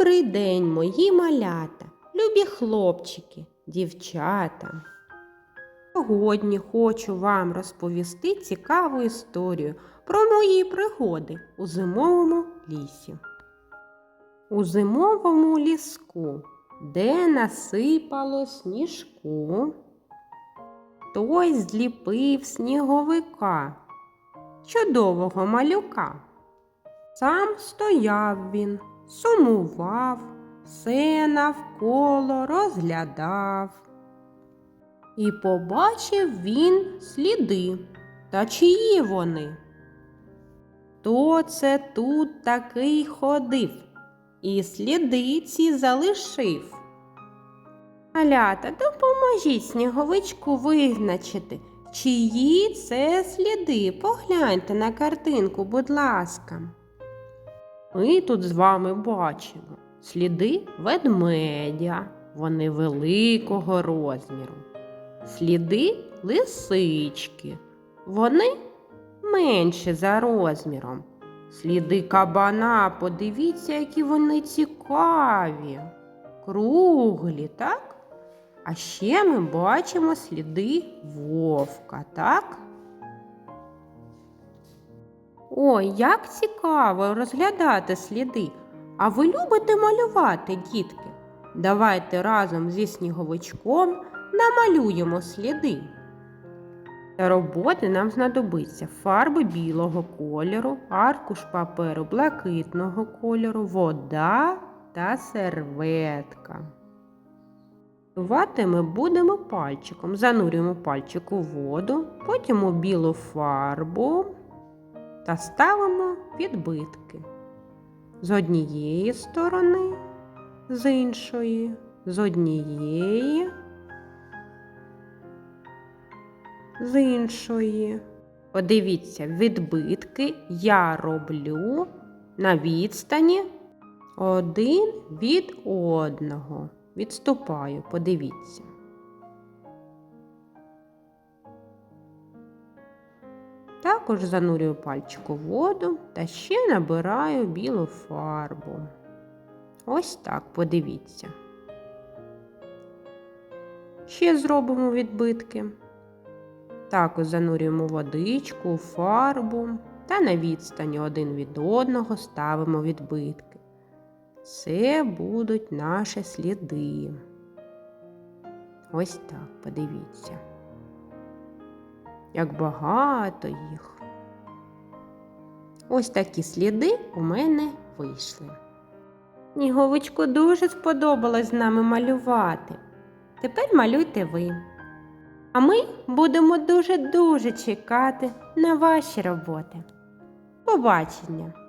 Добрий день, мої малята, любі хлопчики, дівчата. Сьогодні хочу вам розповісти цікаву історію про мої пригоди у зимовому лісі. У зимовому ліску, де насипало сніжку, той зліпив сніговика, чудового малюка. Сам стояв він, сумував, все навколо розглядав. І побачив він сліди. Та чиї вони? Хто це тут такий ходив і сліди ці залишив? Малята, допоможіть сніговичку визначити, чиї це сліди. Погляньте на картинку, будь ласка. Ми тут з вами бачимо сліди ведмедя, вони великого розміру. Сліди лисички, вони менші за розміром. Сліди кабана, подивіться, які вони цікаві, круглі, так? А ще ми бачимо сліди вовка, так? Ой, як цікаво розглядати сліди. А ви любите малювати, дітки? Давайте разом зі сніговичком намалюємо сліди. Для роботи нам знадобиться фарби білого кольору, аркуш паперу блакитного кольору, вода та серветка. Малювати ми будемо пальчиком. Занурюємо пальчик у воду, потім у білу фарбу та ставимо відбитки з однієї сторони, з іншої, з однієї, з іншої. Подивіться, відбитки я роблю на відстані один від одного. Відступаю, подивіться. Також занурюю пальчик у воду та ще набираю білу фарбу. Ось так, подивіться. Ще зробимо відбитки. Також занурюємо водичку, фарбу та на відстані один від одного ставимо відбитки. Це будуть наші сліди. Ось так, подивіться. Як багато їх. Ось такі сліди у мене вийшли. Сніговичку дуже сподобалось з нами малювати. Тепер малюйте ви. А ми будемо дуже-дуже чекати на ваші роботи. Побачення!